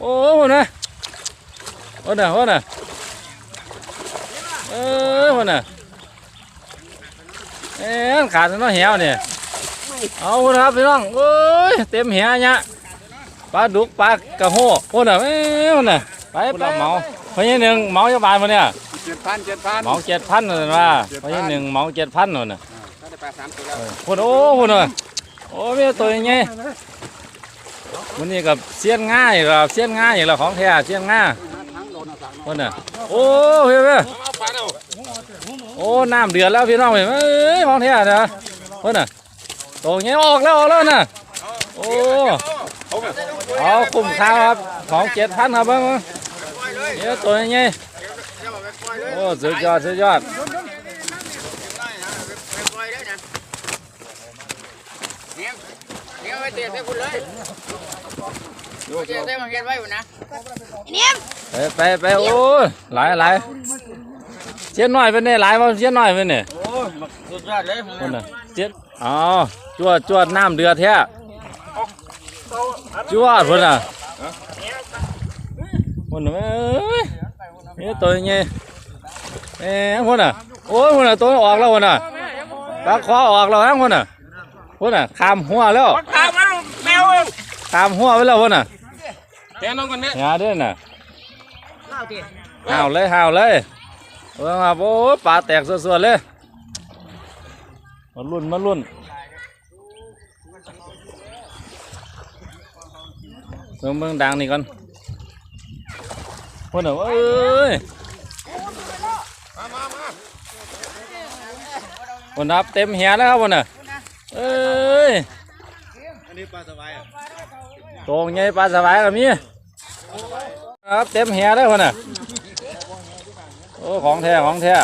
โอ้โหนะโอ้น่ะโอ้น่ะเออโอ้น่ะเอ๊ะขาดน้อยเหี่ยวเนี่ยเอาครับพี่น้องโอ้ยเต็มเหี่ยเนี่ยปลาดุกปลากระโหโอ้น่ะเอ้ยโอ้น่ะไปไปเมาเพราะงี้หนึ่งเมาจะบานมาเนี่ยเจ็ดพันเจ็ดพันเมาเจ็ดพันเลยว่าเพราะงี้หนึ่งเมาเจ็ดพันเลยน่ะถ้าได้ปลาสามตัวแล้วคนโอ้คนน่ะโอ้มีตัวยังไง วันนี้กับเสี้ยนง่ายกับเสี้ยนง่ายอย่างละของแท้เสี้ยนง่ายทั้งโดนเอนน่ะโอ้เฮ้ยเว้ยเอาปลาเอาโอ้น้ำเดือดแล้วพี่น้องเว้ยเอ้ยของแท้นะคนน่ะตัวยังไงออกแล้วออกแล้วน่ะโอ้เอาคุ้มค่าครับของเจ็ดพันครับเบิ้งเดี๋ยตัวยังไงโอ้สุดยอดสุดยอดเดี๋ยวไปเตะใส่คุณเลย เตะใส่มาเก็บไว้อยู่นะไปไปไปโอ้ยหลายหลายเสี้ยนน้อยเป็นไงหลายว่าเสี้ยนน้อยเป็นไงโอ้ยสุดยอดเลยคนน่ะเจ็ดอ๋อจวดจวดน้ำเดือดแท้จวดคนน่ะคนน่ะเอ้ยนี่ตัวยังไงเอ้ยคนน่ะโอ้ยคนน่ะตัวออกแล้วคนน่ะปลาคอออกแล้วนะคนน่ะคนน่ะขามหัวแล้วขามหัวไปแล้วคนน่ะ แกน้องคนนี้หาเด้อน่ะห่าวเลยห่าวเลยเออมาโอ้ยปลาแตกส่วนๆเลยมาลุ่นมาลุ่นเมืองเมืองดังนี่ก่อนคนน่ะเอ้ยคนนับเต็มเหียแล้วครับคนน่ะเอ้ยอันนี้ปลาสบายอะโตงไงปลาสบายกับมี ครับเต็มเหียแล้วคนน่ะโอ้ของแท้ของแท้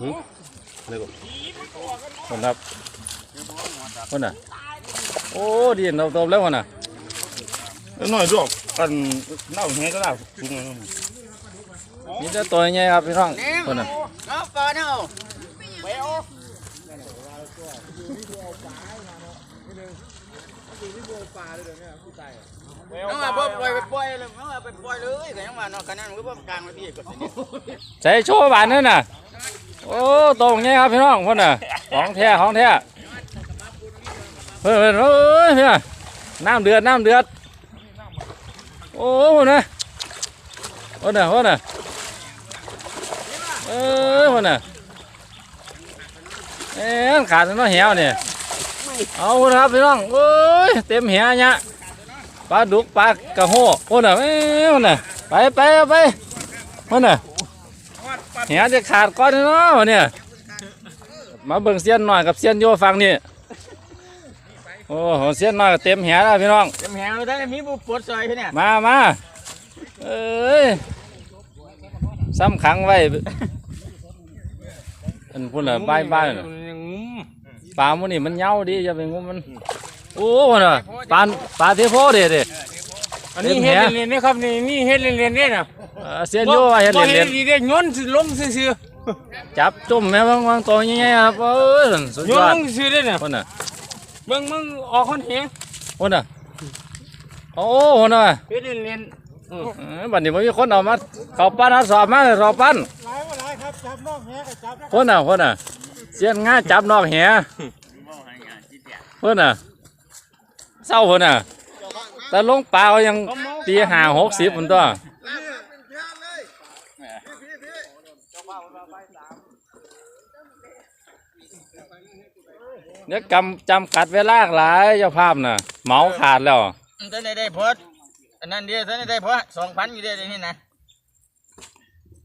หึเลยบ่คนนับคนน่ะโอ้ดีนเราโตแล้วคนน่ะน้อยด้วยกันเน่าแห้งก็ได้ถุงเลยนี่จะตัวใหญ่ครับพี่น้องคนน่ะน้องปลาเนาะไปเอา น้องมาบ่ปล่อยไปปล่อยเลยน้องมาไปปล่อยเลยแต่ยังมาเนาะกันนั้นก็บ่กลางไว้พี่ก็สิใส่โชว์บานนั่นน่ะ โอ้ตรงไงครับพี่น้องคนน่ะของแท้ของแท้เฮ้ยเฮ้ยเฮ้ยพี่น่ะน้ำเดือดน้ำเดือด โอ้คนน่ะคนน่ะคนน่ะเออคนน่ะ เอ๊ะขาดน้อยเหี่ยวเนี่ยเอาคนครับพี่น้องเอ้ยเต็มเหี่ยเนี่ยปลาดุกปลากระโหคนน่ะเอ้ยคนน่ะไปไปเอาไปคนน่ะเหียจะขาดก้อนเนาะวันเนี่ยมาเบิ่งเสี้ยนหน่อยกับเสี้ยนโยฟังนี่โอ้โหเสี้ยนหน่อยก็เต็มเหียแล้วพี่น้องเต็มแหงเลยได้มีผู้ปวดซอยพี่เนี่ยมามาเอ้ยซ้ำขังไว้ อันพุ่นละบายบายน่ะปลาหมันนี่มันเหย้าดีอย่าไปงุมมัน โอ้โหน่ะปลาปลาเทโพเด็ดเด็อันนี้เฮ็ดเรียนๆนี่ครับนี่นี่เฮ็ดเรียนๆนี่นะเสี้ยนโยว่าเห็นบ่เล่นดีได้ย้อนสิลงซื่อๆจับจุ่มแม่บางบางตัวใหญ่ๆครับเอ้ยสุดๆย้ยอนอลดงซื่อได้น่ะคนน่ะเบิ่งมึงออกคนเฮงคนน่ะโอ้คนน่ะเฮ็ดเรียนเออ บัดนี้มันมีคนเอามาเขาปั้นเอาสอบมาเลยสอบปั้นคนน่ะคนน่ะเสียนง่าจับนอกแหคนน่ะเศร้าคนน่ะแต่ลงปลาก็ยังตีห้าหกสิบมันตัวเนี่ยกำจำกัดเวลาหลายเจ้าภาพน่ะเหมาขาดแล้วๆท่านได้ได้พอ อันนั้นเดียวท่านได้พอ2,000อยู่เด้นี่นะ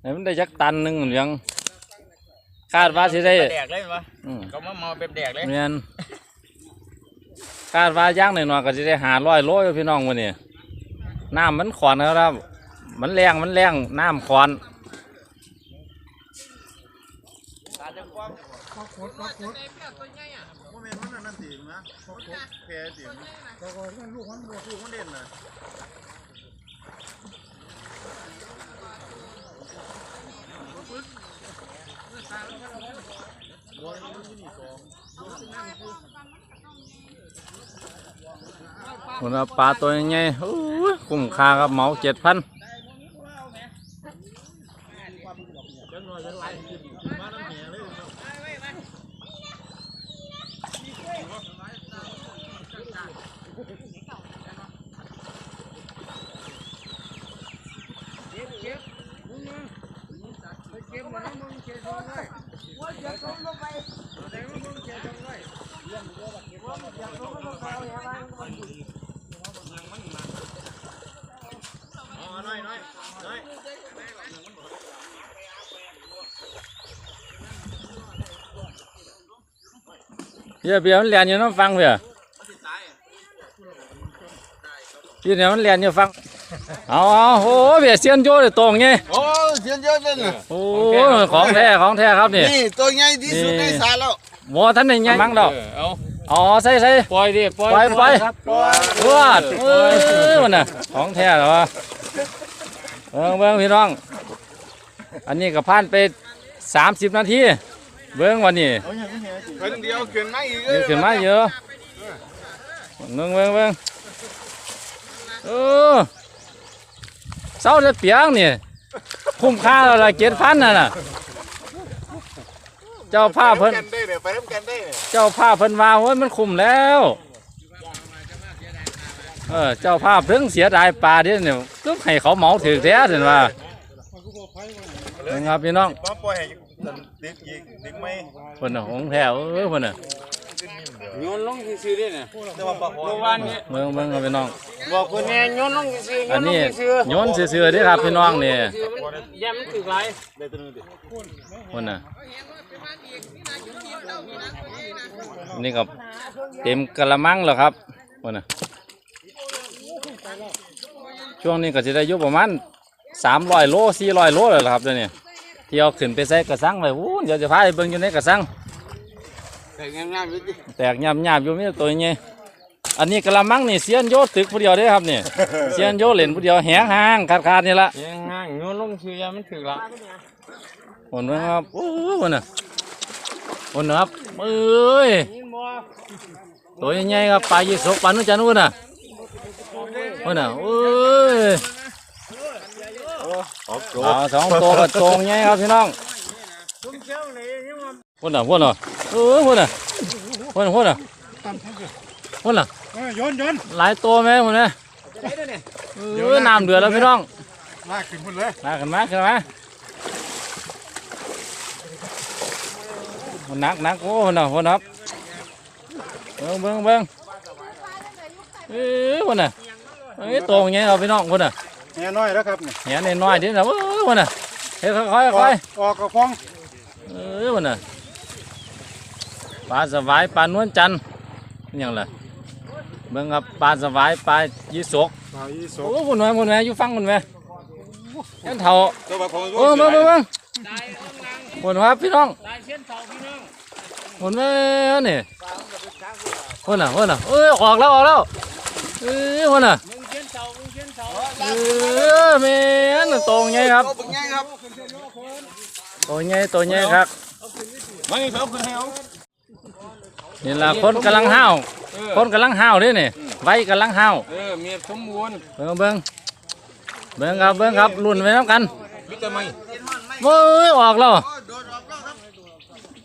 เห็นมันได้จักตันหนึ่งเหลืองคาดว่าสิได้แดกเลยมั้ยอืมก็มาเมาแบบแดกเลยเมียนคาดว่าย่างหน่อยๆก็สิได้หาร้อยโลอยู่พี่น้องวันนี้น้ำมันขอนครับ มันแรงมันแรงน้ำขอนเคนล คุณปลาตัวใหญ่ๆโอ้ยคุ้มค่าครับเหมาเจ็ดพัน เบียร์เบียร์มันเรียนอยู่น้ำฟังเบียร์พี่เนี่ยมันเรียนอยู่ฟังเอาเอาโอ้เบียร์เซียนโจ้เลยตรงไงโอ้เสียนเยอะเป็นน่ะโอ้ของแท้ของแท้ครับนี่นี่ตัวใหญ่ที่สุดนี่ในสาแล้วหมอท่านไหนไงมั่งดอกเอาอ๋อใส่ใส่ปล่อยดิปล่อยปล่อยปล่อยครับรวดเอ้ยมันน่ะของแท้เหรอวะเบิ่งเบิ่งพี่น้อง อันนี้ก็ผ่านไปสามสิบนาที เบิ่งวันนี้เพิ่นเดียวขึ้นมาอีกเยอะขึ้นมาเยอะเบิ่งเบิ่งเบิ่งเออเศร้าจะเปียงนี่คุ้มค่าแล้วละเจ็ดพันน่ะน่ะ เจ้าภาพเพิ่นกันได้เนี่ยไปทำกันได้เนี่ยเจ้าภาพเพิ่นว่าโอ้ยมันคุ้มแล้ว เออเจ้าภาพเพิ่งเสียดายปลาเด้เนี่ยก็ให้เขาเหมาถือแท้เห็นว่าเป็นครับพี่น้องป้าปล่อยให้ ดึกอีกดึกไหมเพิ่นน่ะของแท้เออเพิ่นน่ะโยนลงซื่อๆดิเนี่ยแต่ว่าปลาเมื่อวานนี้เบิ่งเบิ่งครับพี่น้อง บอกคนแน่โยนลงซื่อๆอันนลนี้งซื่อโยนซื่อๆเด้อครับพี่น้องนี่ๆซื่อมันย่ำมันถึกหลายได้ตัวนึงดิเพิ่นน่ะนี่ก็เต็มกะละมังแล้วครับเพิ่นน่ะช่วงนี้ก็สิได้ยู่ประมาณ300โล400โลแล้วล่ะครับเดี๋ยวนี้ ที่เอาขึ้นไปใส่กระสังไว้อู้เดี๋ยวจะพาไปเบิ่งอยู่ในกระสังแต่งงามๆอยู่ดิแตกยำยำอยู่มีแต่ตัวใหญ่อันนี้กะละมังนี่เสียนโยตึกผู้เดียวเด้อครับนี่ เสียนโยเล่นผู้เดียวแหงห่างขาดขาดๆนี่ละยังห่างโยนลงซื่อย่ำมันถึกหลายหนครับโอ้โหน่ะหนครับเอ้ยยินบ่ตัวใหญ่ๆครับปลายี่สกปลานุ่นจันทร์นู่นน่ะหนน่ะเอ้ย เอาสองตัวกับตรงใหญ่ครับพี่น้องหนน่ะหนน่ะเออหนน่ะหนหนน่ะหนน่ะย้อนย้อนหลายตัวไหมหนน่ะเออน้ำเดือดแล้วพี่น้องลากขึ้นพุ่นเลยมาขึ้นมาขึ้นมามันหนักหนักโอ้หนน่ะหนครับเบิ้งเบิ้งเบิ้งเอ้ยหนน่ะเอ้ยตรงไงเอาพี่น้องหนน่ะ แง่น้อยแล้วครับนี่เห็นน้อยๆดินะเอ้ยหนน่ะเฮ้ยค่อยๆค่อยออกกระฟองๆเอ้ยหนน่ะปลาสวายปลานวลจันทร์นี่หยังล่ะเบิ้งครับปลาสวายปลายี่สกปลาอีสโอ้หนแม่หนแม่อยู่ฟังหนแม่ยันเท่าตัวปลาของโอ้มามามาหนครับพี่น้องตายเส้นเสาพี่น้องหนแม่นี่หนน่ะหนน่ะเอ้ยออกแล้วออกแล้วเอ้ยหนน่ะ เสาเออแม่นตรงไงครับตัวเป็นไงครับตัวไงตัวไงครับมานี่เขาขึ้นให้เอานี่ล่ะคนกำลังห้าวคนกำลังห้าวเด้นี่ไว้กำลังห้าวเออเมียสมบูรณ์เบิ่งเบิ่งเบิ่งครับเบิ่งครับรุ่นไปน้ำกันวิตามินเว้ยออกแล้ว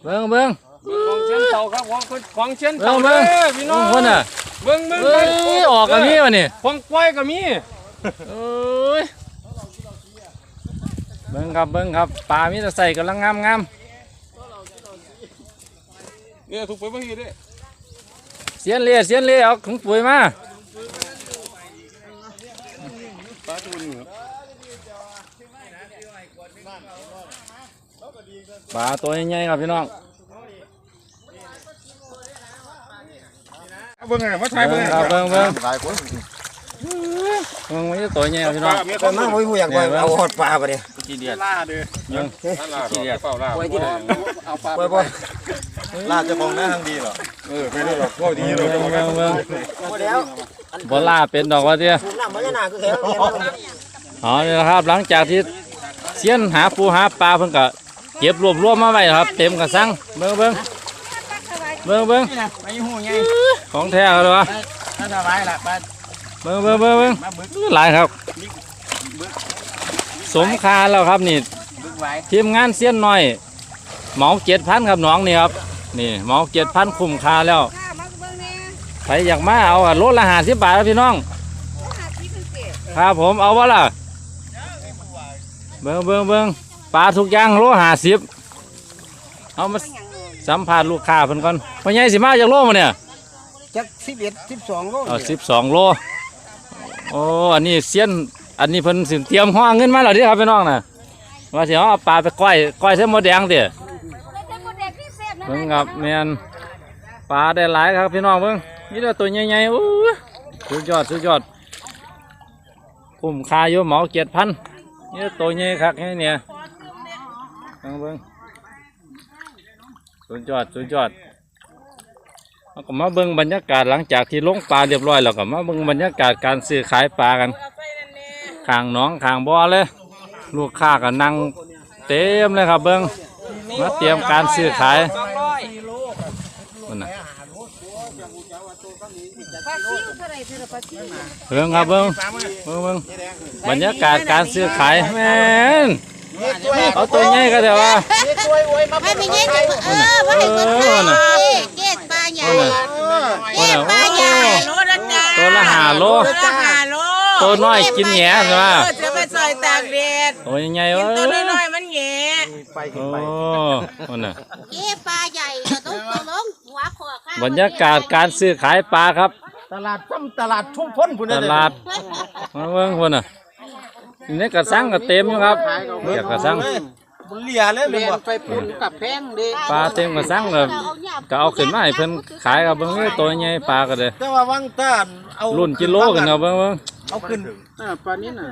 เบิ่งเบิ่งของเส้นเสาครับของของเส้นเบิ่เสางเด้เบิ่งอพี่น้องคนน่ะเบิ่งเบิ่งเอ้ยออกกับนี่วะนี่ของปล่อยก็มี เอ้ยเบิ่งครับเบิ่งครับปลามีแต่ใส่กำลังงามงามเนี่ยถูกไปบ่ฮีเด้เสียนเล่เสียนเล่เอาถุงปุ๋ยมาปลาตัวนี้ปลาตัวใหญ่ๆครับพี่น้องเบิ่งไงมาถ่ายเบิ่เบิ่งงครับเบิ่งเบิ่ง หลายคนเบิ่งมันจะตัวใหญ่ครับพี่น้องแต่นั่งไว้ผู้อยากไปเอาหอดปลาไปดิกี่เดือนล่าเด้อยังล่าดอกเปล่าล่าไว้ที่ไหนเอาปลาไปบ่ล่าจะมองหน้าทางดีเหรอเออไม่ได้หรอกพวกดีหรอกเบิ่งเบิ่งเบิ่งแล้วบอล่าเป็นดอกว่าเดียถูกน้ำมันจะหนาคือแถวเนี่ยมันอ๋อนี่นะครับ หลังจากที่เสียนหาปูหาปลาเพิ่นก็เก็บรวบรวมมาไว้ครับ เต็มกระสังเบิ่งเบิ่งเบิ่งเบิ่งไปหูไงของแท้เลยวะ ถ้าสบายล่ะปลาเบิ่งเบิ่งเบิ่งเบิ่งหลายครับสมคาแล้วครับนี่บึกไว้ทีมงานเสี้ยนน้อยเหมาเจ็ดพันครับน้องนี่ครับนี่เหมาเจ็ดพันคุ้มค่าแล้วข้ามาเบิ่งแน่ใครอยากมาเอาอะโลละห้าสิบบาทครับพี่น้องหาที่เป็นเศษครับผมเอาวะล่ะเบิ่งเบิ่งเบิ่งปลาทุกอย่างโลห้าสิบเอามาเป็นหยังเนาะสัมภาษณ์ลูกค้าเพิ่นก่อนพ่อใหญ่สิมาจากโลมาเนี่ยจักสิบเอ็ดสิบสองโลเอาสิบสองโล โอ้อันนี้เสี้ยนอันนี้เพิ่นสิเตรียมห่อเงินมาแล้วเดิครับพี่น้องน่ะว่าสิเอาปลาไปก้อยก้อยเส้นหมดแดงเด้เป็นคนเด็กที่เศษนะเบิ่งครับแม่นปลาได้หลายครับพี่น้องเบิ่งนี่แต่ตัวใหญ่ๆโอ้ยสุดยอดสุดยอดคุ้มค่าอยู่เหมาเจ็ดพันนี่แต่ตัวใหญ่คักนี่เนี่ยเบิ่งเบิ่งสุดยอดสุดยอด เราก็มาเบิ่งบรรยากาศหลังจากที่ลงปลาเรียบร้อยแล้วก็มาเบิ่งบรรยากาศการซื้อขายปลากันข้างหน้องข้างบ่อเลย ลูกค้าก็นั่งเต็มเลยครับเบิ่งมาเตรียมการซื้อขายคนน่ะปลาซิวเท่าไหรเท่าไหรปลาซิวเบิ่งครับเบิ่งเบิ่งเบิ่งบรรยากาศการซื้อขายแม่นเอาตัวใหญ่ก็แต่ว่าให้ไม่เงี้ยจะเออว่าให้คนไทย เกตปลาใหญ่คนน่ะคนน่ะปลาใหญ่โอ้ตัวละห้าโลราคาโลตัวน้อยกินแหน่ใช่ไหมเออจะไปซอยตากแดดตัวใหญ่ๆเว้ตัวยน้อยๆมันแหง่โอ้คนน่ะเกตปลาใหญ่ก็ต้องตัวลงหัวขอข้าวบรรยากาศการซื้อขายปลาครับ ตลาดซ้ำตลาดทุ่งพ้นพุ่นตลาดมาเบิ่งคนน่ะอยู่ในกระสังก็เต็มอยู่ครับเรียกกระสัง มันเลียเลยเลยบ่ไปปุ่นกับแพงดิปลาเต็มกระสังเลยก็เอาขึ้นมาให้เพิ่นขายครับเบิ่งเอ้ยตัวใหญ่ปลาก็เลยแต่ว่าวังต้านเอารุ่นกิโลกันครับเบิ่งเบิ่ง เอาขึ้น อ่าปลานี้น่ะ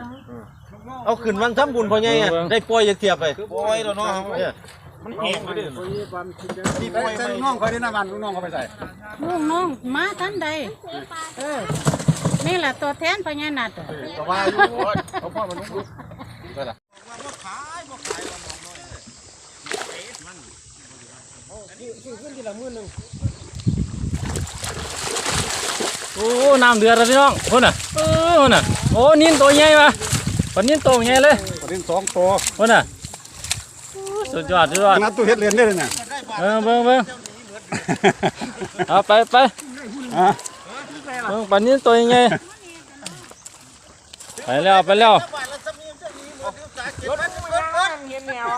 เอาขึ้นวังทำบุญพ่อใหญ่อะเบิ่งได้ปล่อยอยากเทียบไปปล่อยแล้วเนาะเนี่ยมันแห้งเลยที่ปล่อยไปน้องเขาได้น้ำมันน้องเขาไปใส่ลุงน้องมาทันใดเออนี่แหละตัวแทนพญานาคก็ว่าอยู่เอาพ่อมานุ่ง โอ้น้ำเดือดแล้วพี่น้องคนน่ะเออคนน่ะโอ้นินตัวใหญ่ปะปนนินตัวใหญ่เลยประเด็นสองตัวคนน่ะโอ้สุดยอดสุดยอดนัดตัวเฮ็ดเรียนได้เลยเนี่ยเออเบิ่งเบิ่งเอาไปไปอะเบิ่งปนนินตัวใหญ่ไปแล้วไปแล้วเห็นแนว